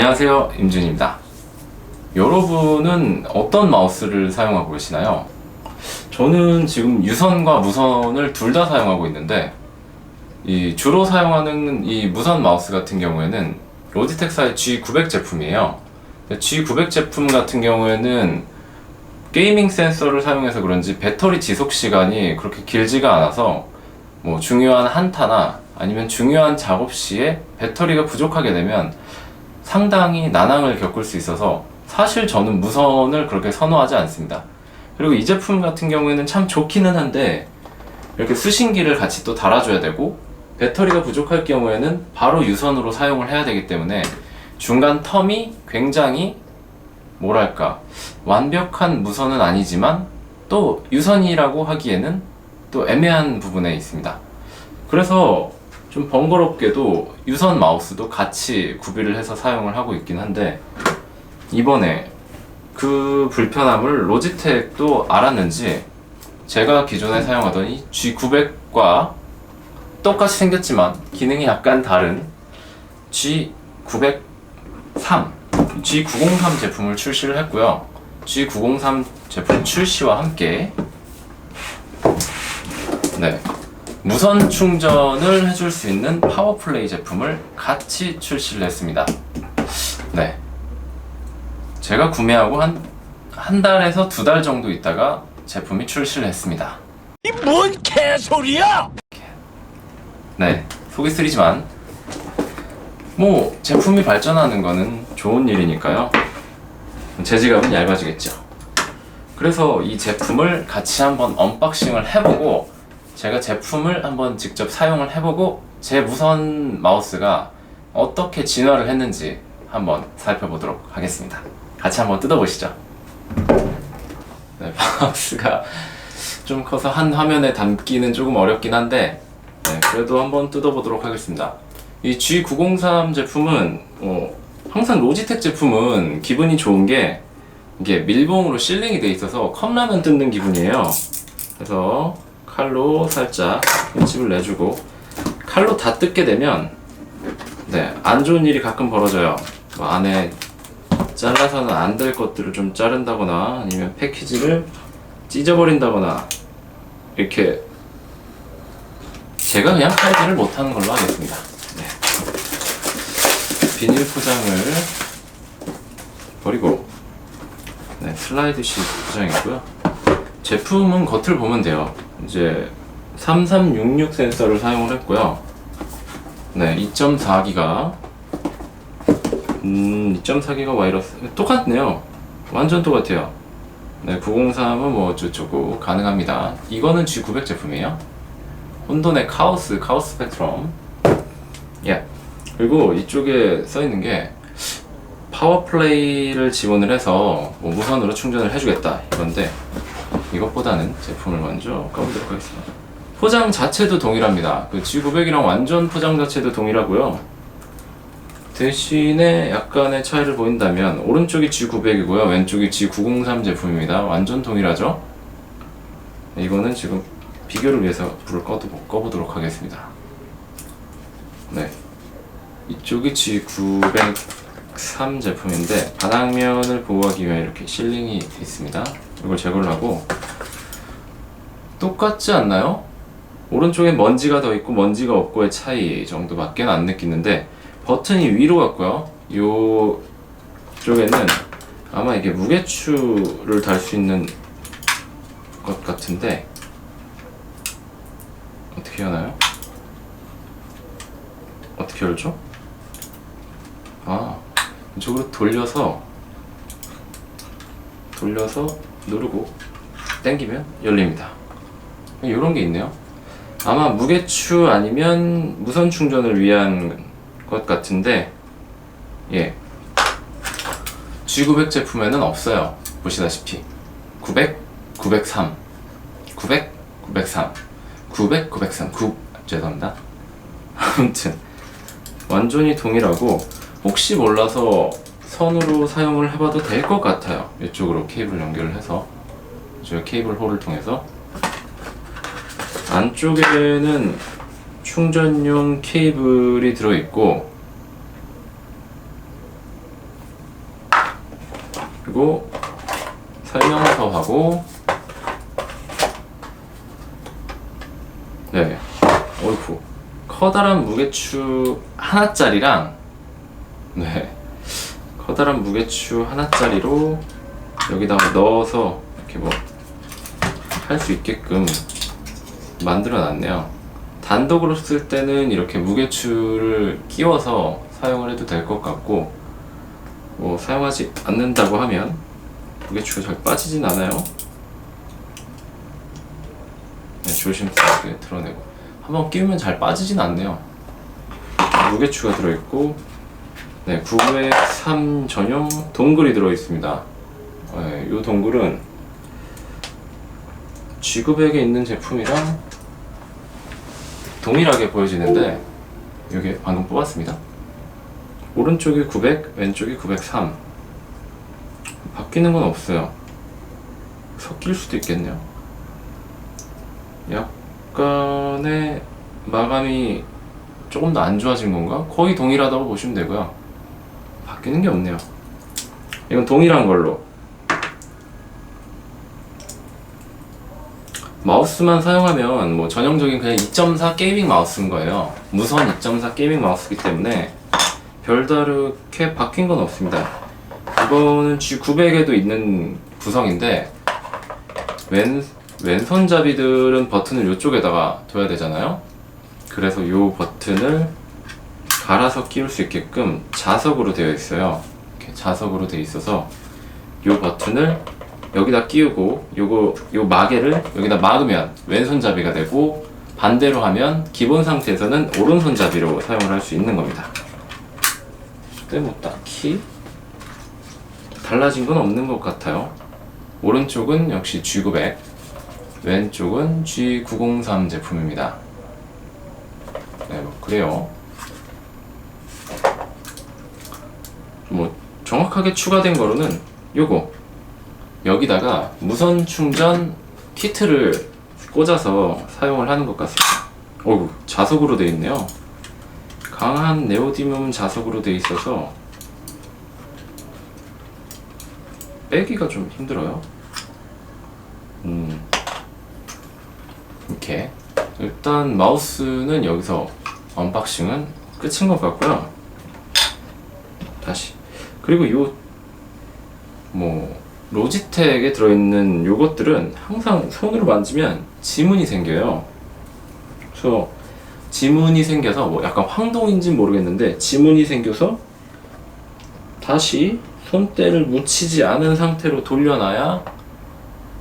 안녕하세요 임준입니다 여러분은 어떤 마우스를 사용하고 계시나요? 저는 지금 유선과 무선을 둘 다 사용하고 있는데 이 주로 사용하는 이 무선 마우스 같은 경우에는 로지텍사의 G900 제품이에요 G900 제품 같은 경우에는 게이밍 센서를 사용해서 그런지 배터리 지속 시간이 그렇게 길지가 않아서 뭐 중요한 한타나 아니면 중요한 작업 시에 배터리가 부족하게 되면 상당히 난항을 겪을 수 있어서 사실 저는 무선을 그렇게 선호하지 않습니다. 그리고 이 제품 같은 경우에는 참 좋기는 한데 이렇게 수신기를 같이 또 달아줘야 되고 배터리가 부족할 경우에는 바로 유선으로 사용을 해야 되기 때문에 중간 텀이 굉장히 뭐랄까 완벽한 무선은 아니지만 또 유선이라고 하기에는 또 애매한 부분에 있습니다. 그래서 좀 번거롭게도 유선 마우스도 같이 구비를 해서 사용을 하고 있긴 한데 이번에 그 불편함을 로지텍도 알았는지 제가 기존에 사용하던 이 G900과 똑같이 생겼지만 기능이 약간 다른 G903 G903 제품을 출시를 했고요. G903 제품 출시와 함께 네. 무선 충전을 해줄 수 있는 파워플레이 제품을 같이 출시를 했습니다. 네. 제가 구매하고 한, 한 달에서 두 달 정도 있다가 제품이 출시를 했습니다. 이 뭔 개소리야! 네. 속이 쓰리지만, 뭐, 제품이 발전하는 거는 좋은 일이니까요. 제 지갑은 얇아지겠죠. 그래서 이 제품을 같이 한번 언박싱을 해보고, 제가 제품을 한번 직접 사용을 해보고 제 무선 마우스가 어떻게 진화를 했는지 한번 살펴보도록 하겠습니다. 같이 한번 뜯어보시죠. 네, 마우스가 좀 커서 한 화면에 담기는 조금 어렵긴 한데 네, 그래도 한번 뜯어보도록 하겠습니다. 이 G903 제품은 어, 항상 로지텍 제품은 기분이 좋은 게 이게 밀봉으로 실링이 돼 있어서 컵라면 뜯는 기분이에요. 그래서 칼로 살짝 흠집을 내주고 칼로 다 뜯게 되면 네, 안 좋은 일이 가끔 벌어져요. 뭐 안에 잘라서는 안 될 것들을 좀 자른다거나 아니면 패키지를 찢어버린다거나 이렇게 제가 그냥 칼질을 못하는 걸로 하겠습니다. 네. 비닐 포장을 버리고 네, 슬라이드식 포장이고요. 제품은 겉을 보면 돼요. 이제 3366 센서를 사용을 했고요. 네, 2.4기가 음, 2.4기가 와이러스 똑같네요. 완전 똑같아요. 네, 903은 뭐 어쩌고저쩌고 가능합니다. 이거는 G900 제품이에요. 혼돈의 카오스, 카오스 스펙트럼. 예. 그리고 이쪽에 써 있는 게 파워플레이를 지원을 해서 뭐 무선으로 충전을 해주겠다 이건데 이것보다는 제품을 먼저 까보도록 하겠습니다. 포장 자체도 동일합니다. 그 G900이랑 완전 포장 자체도 동일하고요. 대신에 약간의 차이를 보인다면 오른쪽이 G900이고요. 왼쪽이 G903 제품입니다. 완전 동일하죠? 네, 이거는 지금 비교를 위해서 불을 꺼도, 꺼보도록 하겠습니다. 네. 이쪽이 G903 제품인데 바닥면을 보호하기 위해 이렇게 실링이 있습니다. 이걸 제거를 하고 똑같지 않나요? 오른쪽에 먼지가 더 있고 먼지가 없고의 차이 정도밖에 안 느끼는데 버튼이 위로 갔고요. 요 쪽에는 아마 이게 무게추를 달 수 있는 것 같은데 어떻게 하나요? 어떻게 열죠? 아 이쪽으로 돌려서 돌려서 누르고 당기면 열립니다. 이런 게 있네요. 아마 무게추 아니면 무선 충전을 위한 것 같은데, 예. G900 제품에는 없어요. 보시다시피. 900, 903. 900, 903. 900, 903. 9, 죄송합니다. 아무튼, 완전히 동일하고, 혹시 몰라서 선으로 사용을 해봐도 될 것 같아요. 이쪽으로 케이블 연결을 해서 저 케이블 홀을 통해서 안쪽에는 충전용 케이블이 들어있고 그리고 설명서하고 네 어이쿠 커다란 무게추 하나짜리랑 네 커다란 무게추 하나짜리로 여기다가 넣어서 이렇게 뭐 할 수 있게끔 만들어 놨네요. 단독으로 쓸 때는 이렇게 무게추를 끼워서 사용을 해도 될 것 같고 뭐 사용하지 않는다고 하면 무게추가 잘 빠지진 않아요. 네, 조심스럽게 드러내고. 한번 끼우면 잘 빠지진 않네요. 무게추가 들어있고 네, 903 전용 동글이 들어있습니다. 네, 이 동글은 G급액에 있는 제품이랑 동일하게 보여지는데 여기 방금 뽑았습니다. 오른쪽이 900, 왼쪽이 903 바뀌는 건 없어요. 섞일 수도 있겠네요. 약간의 마감이 조금 더 안 좋아진 건가? 거의 동일하다고 보시면 되고요 바뀌는 게 없네요 이건 동일한 걸로 마우스만 사용하면 뭐 전형적인 그냥 2.4 게이밍 마우스인 거예요. 무선 2.4 게이밍 마우스이기 때문에 별다르게 바뀐 건 없습니다. 이거는 G900에도 있는 구성인데 왼 왼손잡이들은 버튼을 이쪽에다가 둬야 되잖아요. 그래서 이 버튼을 갈아서 끼울 수 있게끔 자석으로 되어 있어요. 이렇게 자석으로 되어 있어서 이 버튼을 여기다 끼우고 요거 요 마개를 여기다 막으면 왼손잡이가 되고 반대로 하면 기본 상태에서는 오른손잡이로 사용을 할 수 있는 겁니다. 근데 뭐 딱히 달라진 건 없는 것 같아요. 오른쪽은 역시 G900, 왼쪽은 G903 제품입니다. 네, 뭐 그래요. 뭐 정확하게 추가된 거로는 요거 여기다가 무선 충전 키트를 꽂아서 사용을 하는 것 같습니다. 어우 자석으로 되어 있네요. 강한 네오디뒻 자석으로 되어 있어서 빼기가 좀 힘들어요. 음 이렇게 일단 마우스는 여기서 언박싱은 끝인 것 같고요. 다시 그리고 요 뭐 로지텍에 들어있는 요것들은 항상 손으로 만지면 지문이 생겨요. 그래서 지문이 생겨서 뭐 약간 황동인지 모르겠는데 지문이 생겨서 다시 손때를 묻히지 않은 상태로 돌려놔야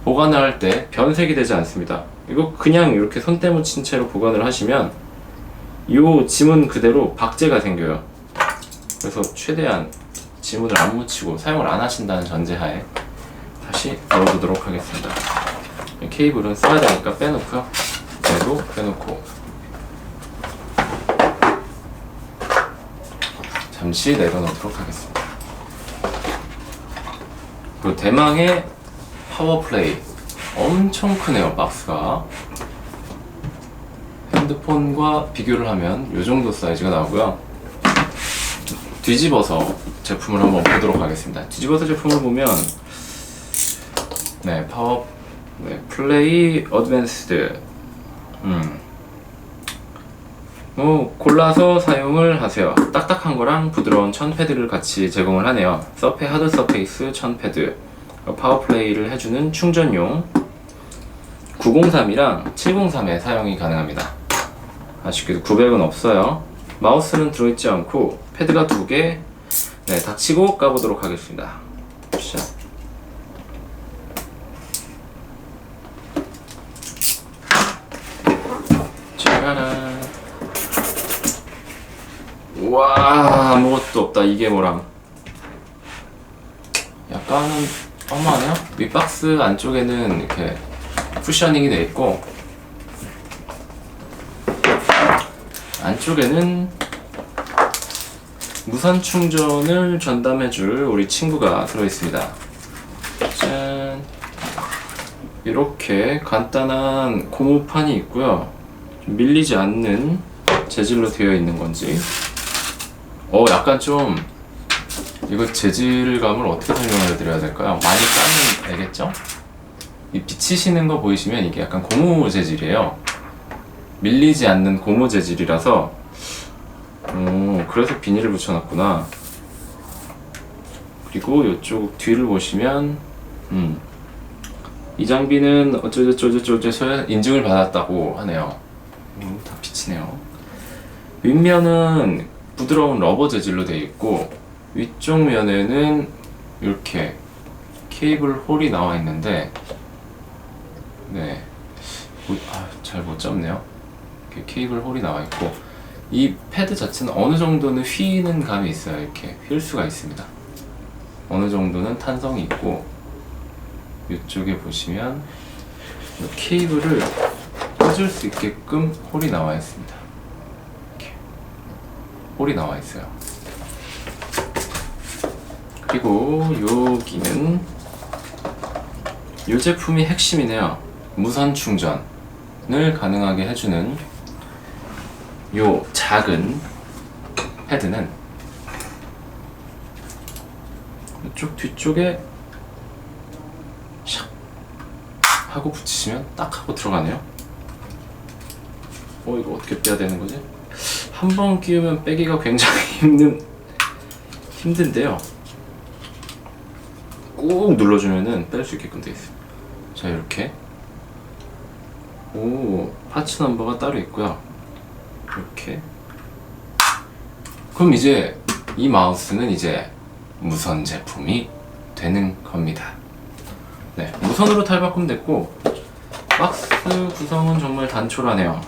보관을 할 때 변색이 되지 않습니다. 이거 그냥 이렇게 손때 묻힌 채로 보관을 하시면 요 지문 그대로 박제가 생겨요. 그래서 최대한 지문을 안 묻히고 사용을 안 하신다는 전제하에 다시 열어보도록 하겠습니다. 케이블은 써야 되니까 빼놓고요. 얘도 빼놓고 잠시 내려놓도록 하겠습니다. 그리고 대망의 파워플레이 엄청 크네요 박스가 핸드폰과 비교를 하면 이 정도 사이즈가 나오고요. 뒤집어서 제품을 한번 보도록 하겠습니다. 뒤집어서 제품을 보면 네, 파워 네, 플레이 어드밴스드 음. 뭐 골라서 사용을 하세요. 딱딱한 거랑 부드러운 천 패드를 같이 제공을 하네요. 서페 하드 서페이스 천 패드 파워 플레이를 해주는 충전용 903이랑 703에 사용이 가능합니다. 아쉽게도 900은 없어요. 마우스는 들어있지 않고 패드가 두 개. 네, 닥치고 까보도록 하겠습니다. 자. 우와 아무것도 없다 이게 뭐람 약간은 어마하네요 윗박스 안쪽에는 이렇게 쿠셔닝이 되어 있고 안쪽에는 무선 충전을 전담해줄 우리 친구가 들어있습니다 짠 이렇게 간단한 고무판이 있고요 좀 밀리지 않는 재질로 되어 있는 건지 어 약간 좀 이거 재질감을 어떻게 설명해 드려야 될까요? 많이 까면 알겠죠? 이 비치시는 거 보이시면 이게 약간 고무 재질이에요. 밀리지 않는 고무 재질이라서 오, 그래서 비닐을 붙여놨구나. 그리고 이쪽 뒤를 보시면 음, 이 장비는 어쩌저쩌저쩌저서 인증을 받았다고 하네요. 음, 다 비치네요. 윗면은 부드러운 러버 재질로 되어 있고 위쪽 면에는 이렇게 케이블 홀이 나와 있는데 네. 아, 잘 못 잡네요. 이렇게 케이블 홀이 나와 있고 이 패드 자체는 어느 정도는 휘는 감이 있어요. 이렇게 휠 수가 있습니다. 어느 정도는 탄성이 있고 이쪽에 보시면 이 케이블을 꽂을 수 있게끔 홀이 나와 있습니다. 이렇게 홀이 나와 있어요. 그리고 여기는 이 제품이 핵심이네요. 무선 충전을 가능하게 해주는 요 작은 패드는 이쪽 뒤쪽에 샥 하고 붙이시면 딱 하고 들어가네요. 어 이거 어떻게 빼야 되는 거지? 한 번 끼우면 빼기가 굉장히 힘든 힘든데요. 꾹 눌러주면은 뺄 수 있게끔 돼 있어요. 자 이렇게 오 파츠 넘버가 따로 있고요. 이렇게 그럼 이제 이 마우스는 이제 무선 제품이 되는 겁니다. 네, 무선으로 탈바꿈 됐고 박스 구성은 정말 단촐하네요.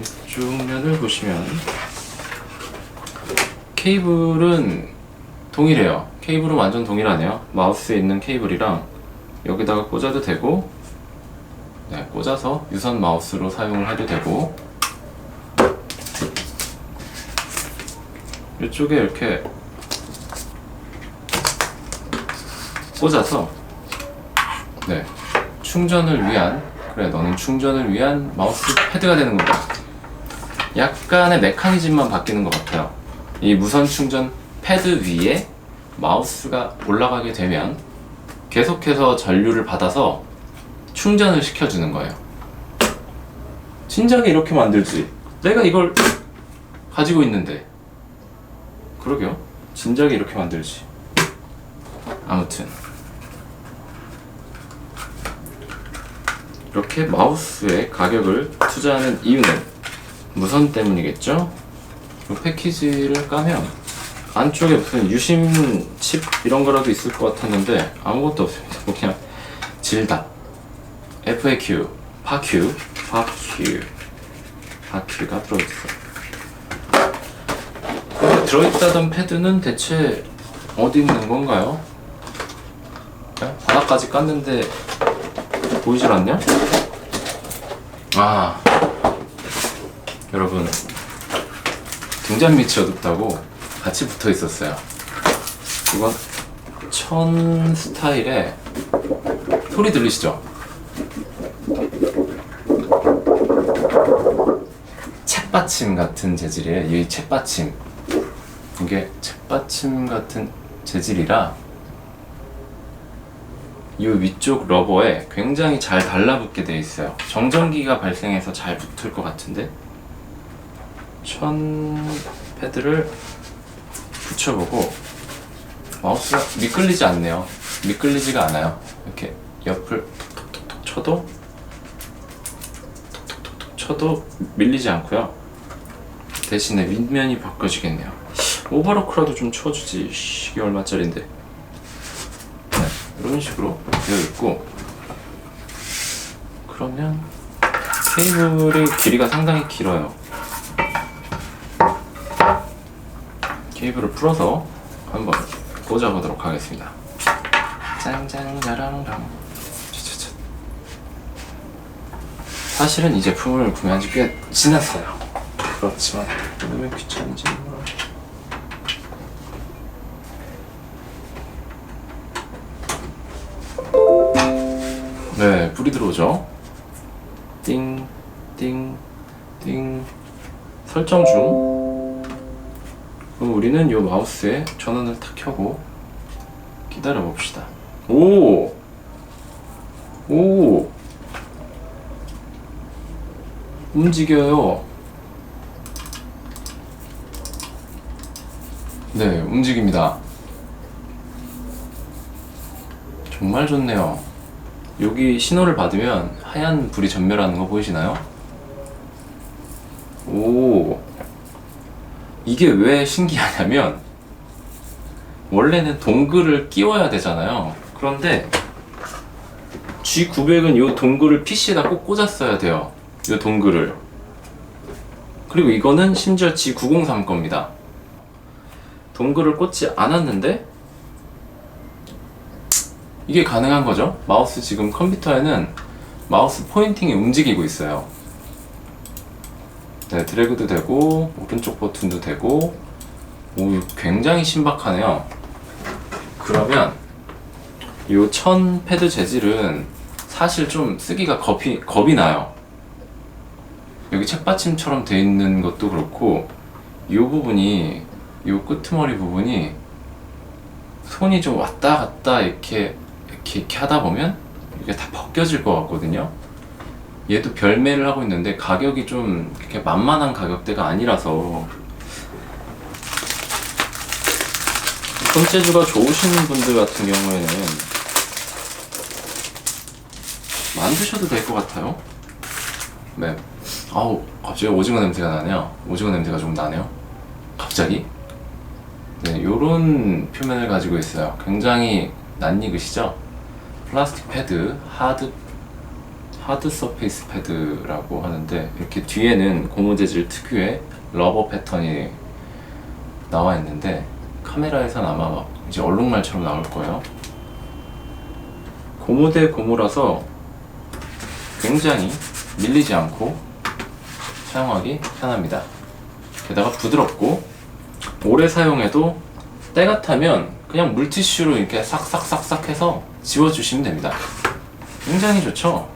이쪽 면을 보시면 케이블은 동일해요. 케이블은 완전 동일하네요. 마우스에 있는 케이블이랑 여기다가 꽂아도 되고 네, 꽂아서 유선 마우스로 사용을 해도 되고 이쪽에 이렇게 꽂아서 네 충전을 위한 그래 너는 충전을 위한 마우스 패드가 되는 겁니다. 약간의 메커니즘만 바뀌는 것 같아요. 이 무선 충전 패드 위에 마우스가 올라가게 되면 계속해서 전류를 받아서 충전을 시켜주는 거예요. 진작에 이렇게 만들지. 내가 이걸 가지고 있는데. 그러게요. 진작에 이렇게 만들지. 아무튼. 이렇게 마우스에 가격을 투자하는 이유는 무선 때문이겠죠? 이 패키지를 까면 안쪽에 무슨 유심 칩 이런 거라도 있을 것 같았는데 아무것도 없습니다. 그냥 질답. FAQ, 파큐, 파큐, 파큐가 들어있어. 근데 들어있다던 패드는 대체 어디 있는 건가요? 네? 바닥까지 깠는데 보이질 않냐? 아, 여러분 등잔 밑이 어둡다고 같이 붙어 있었어요. 이건 천 스타일의 소리 들리시죠? 책받침 같은 재질이에요. 이 책받침. 이게 책받침 같은 재질이라 이 위쪽 러버에 굉장히 잘 달라붙게 되어 있어요. 정전기가 발생해서 잘 붙을 것 같은데 천 패드를 붙여보고 마우스가 미끌리지 않네요. 미끌리지가 않아요. 이렇게 옆을 톡톡톡톡 쳐도 쳐도 밀리지 않고요. 대신에 윗면이 바꿔지겠네요. 오버로크라도 좀 쳐주지. 씨, 이게 얼마짜린데? 네, 이런 식으로 되어 있고 그러면 케이블의 길이가 상당히 길어요. 케이블을 풀어서 한번 꽂아보도록 하겠습니다. 짱짱자랑랑. 차차차. 사실은 이 제품을 구매한 지 꽤 지났어요. 그렇지만 왜 귀찮은지 몰라. 네, 불이 들어오죠. 띵, 띵, 띵. 설정 중. 그럼 우리는 이 마우스에 전원을 탁 켜고 기다려 봅시다. 오! 오! 움직여요. 네, 움직입니다. 정말 좋네요. 여기 신호를 받으면 하얀 불이 전멸하는 거 보이시나요? 오. 이게 왜 신기하냐면 원래는 동글을 끼워야 되잖아요. 그런데 G900은 이 동글을 PC에다 꼭 꽂았어야 돼요. 이 동글을. 그리고 이거는 심지어 G903 겁니다. 동글을 꽂지 않았는데 이게 가능한 거죠. 마우스 지금 컴퓨터에는 마우스 포인팅이 움직이고 있어요. 네, 드래그도 되고 오른쪽 버튼도 되고 오, 굉장히 신박하네요. 그러면 이 천 패드 재질은 사실 좀 쓰기가 겁이, 겁이 나요. 여기 책받침처럼 돼 있는 것도 그렇고 이 부분이 이 끄트머리 부분이 손이 좀 왔다 갔다 이렇게 이렇게, 이렇게 하다 보면 이게 다 벗겨질 것 같거든요. 얘도 별매를 하고 있는데 가격이 좀 그렇게 만만한 가격대가 아니라서 손재주가 좋으신 분들 같은 경우에는 만드셔도 될 것 같아요. 네. 아우 갑자기 오징어 냄새가 나네요. 오징어 냄새가 좀 나네요. 갑자기. 네, 요런 표면을 가지고 있어요. 굉장히 낯익으시죠? 플라스틱 패드, 하드 하드 서페이스 패드라고 하는데 이렇게 뒤에는 고무 재질 특유의 러버 패턴이 나와 있는데 카메라에선 아마 막 이제 얼룩말처럼 나올 거예요. 고무 대 고무라서 굉장히 밀리지 않고 사용하기 편합니다. 게다가 부드럽고 오래 사용해도 때가 타면 그냥 물티슈로 이렇게 싹싹싹싹 해서 지워주시면 됩니다. 굉장히 좋죠?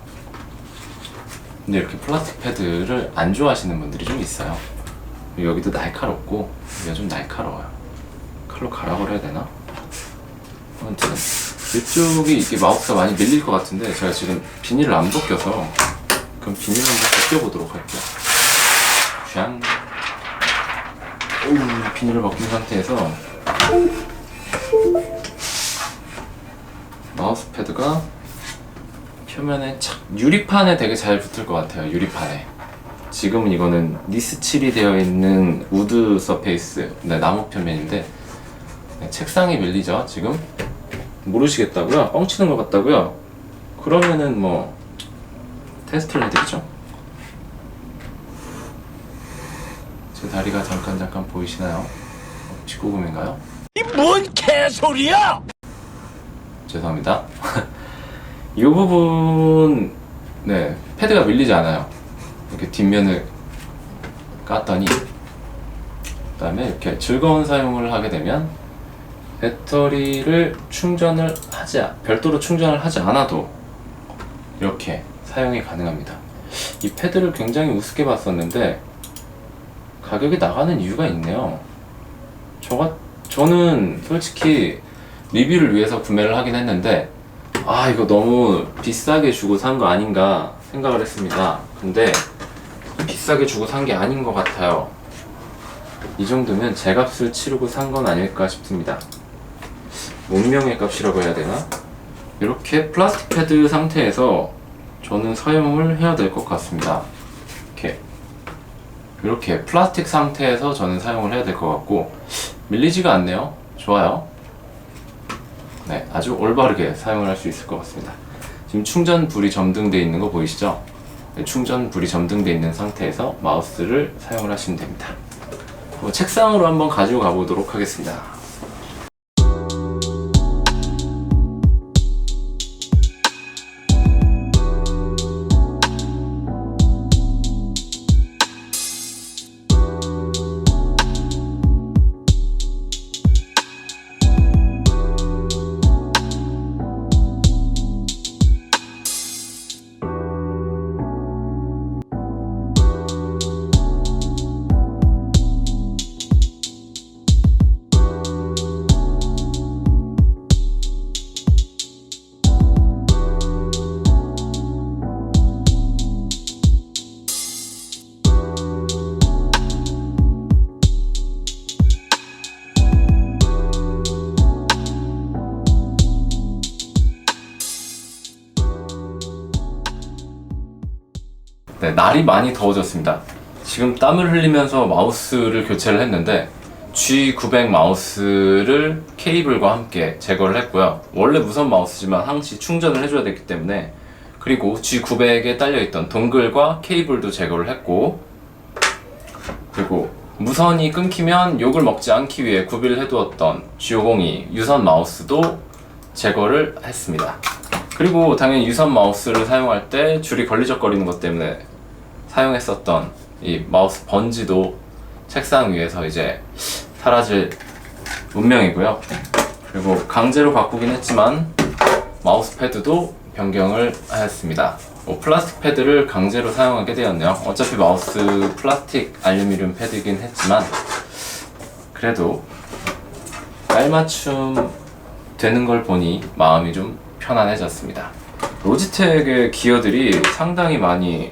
근데 이렇게 플라스틱 패드를 안 좋아하시는 분들이 좀 있어요. 여기도 날카롭고 여기가 좀 날카로워요. 칼로 갈아버려야 되나? 아무튼 이쪽이 이게 마우스가 많이 밀릴 것 같은데 제가 지금 비닐을 안 벗겨서 그럼 비닐을 한번 벗겨보도록 할게요. 샹. 오, 비닐을 벗긴 상태에서 마우스 패드가 표면에 착 유리판에 되게 잘 붙을 것 같아요. 유리판에. 지금은 이거는 니스칠이 되어 있는 우드 서페이스, 네, 나무 표면인데 네, 책상에 밀리죠. 지금 모르시겠다고요? 뻥치는 것 같다고요? 그러면은 뭐 테스트를 해드리죠. 제 다리가 잠깐 잠깐 보이시나요? 19금인가요? 이 뭔 개소리야! 죄송합니다. 이 부분 네 패드가 밀리지 않아요. 이렇게 뒷면을 깠더니 그다음에 이렇게 즐거운 사용을 하게 되면 배터리를 충전을 하지 않- 별도로 충전을 하지 않아도 이렇게 사용이 가능합니다. 이 패드를 굉장히 우습게 봤었는데 가격이 나가는 이유가 있네요. 저가 저는 솔직히 리뷰를 위해서 구매를 하긴 했는데 아 이거 너무 비싸게 주고 산 거 아닌가 생각을 했습니다. 근데 비싸게 주고 산 게 아닌 것 같아요. 이 정도면 제 값을 치르고 산 건 아닐까 싶습니다. 운명의 값이라고 해야 되나? 이렇게 플라스틱 패드 상태에서 저는 사용을 해야 될 것 같습니다. 이렇게 플라스틱 상태에서 저는 사용을 해야 될 것 같고 밀리지가 않네요. 좋아요. 네, 아주 올바르게 사용을 할 수 있을 것 같습니다. 지금 충전 불이 점등되어 있는 거 보이시죠? 네, 충전 불이 점등되어 있는 상태에서 마우스를 사용을 하시면 됩니다. 뭐 책상으로 한번 가지고 가보도록 하겠습니다. 날이 많이 더워졌습니다. 지금 땀을 흘리면서 마우스를 교체를 했는데 G900 마우스를 케이블과 함께 제거를 했고요. 원래 무선 마우스지만 항시 충전을 해줘야 되기 때문에 그리고 G900에 딸려있던 동글과 케이블도 제거를 했고 그리고 무선이 끊기면 욕을 먹지 않기 위해 구비를 해두었던 G502 유선 마우스도 제거를 했습니다. 그리고 당연히 유선 마우스를 사용할 때 줄이 걸리적거리는 것 때문에 사용했었던 이 마우스 번지도 책상 위에서 이제 사라질 운명이고요. 그리고 강제로 바꾸긴 했지만 마우스 패드도 변경을 하였습니다. 뭐 플라스틱 패드를 강제로 사용하게 되었네요. 어차피 마우스 플라스틱 알루미늄 패드이긴 했지만 그래도 깔맞춤 되는 걸 보니 마음이 좀 편안해졌습니다. 로지텍의 기어들이 상당히 많이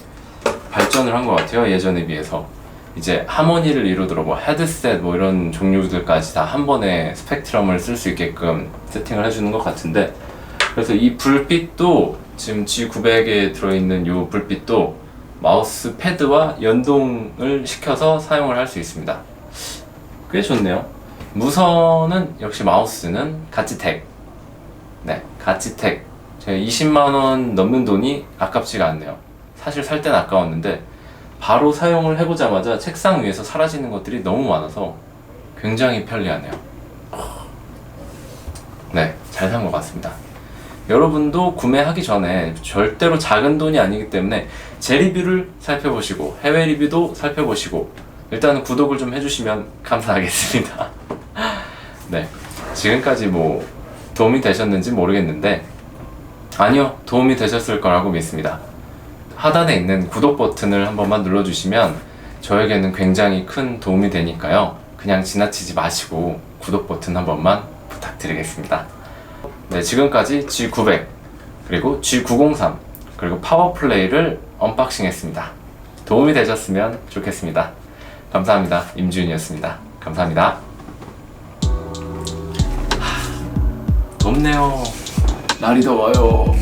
발전을 한 것 같아요. 예전에 비해서. 이제 하모니를 이루도록 뭐 헤드셋 뭐 이런 종류들까지 다 한 번에 스펙트럼을 쓸 수 있게끔 세팅을 해주는 것 같은데 그래서 이 불빛도 지금 G900에 들어있는 이 불빛도 마우스 패드와 연동을 시켜서 사용을 할 수 있습니다. 꽤 좋네요. 무선은 역시 마우스는 가치텍. 네, 가치텍. 제가 20만원 넘는 돈이 아깝지가 않네요. 사실 살 땐 아까웠는데 바로 사용을 해보자마자 책상 위에서 사라지는 것들이 너무 많아서 굉장히 편리하네요. 네, 잘 산 것 같습니다. 여러분도 구매하기 전에 절대로 작은 돈이 아니기 때문에 제 리뷰를 살펴보시고 해외 리뷰도 살펴보시고 일단은 구독을 좀 해주시면 감사하겠습니다. 네, 지금까지 뭐 도움이 되셨는지 모르겠는데 아니요, 도움이 되셨을 거라고 믿습니다. 하단에 있는 구독 버튼을 한 번만 눌러주시면 저에게는 굉장히 큰 도움이 되니까요. 그냥 지나치지 마시고 구독 버튼 한 번만 부탁드리겠습니다. 네, 지금까지 G900 그리고 G903 그리고 파워플레이를 언박싱 했습니다. 도움이 되셨으면 좋겠습니다. 감사합니다. 임지윤이었습니다. 감사합니다. 하, 덥네요. 날이 더워요.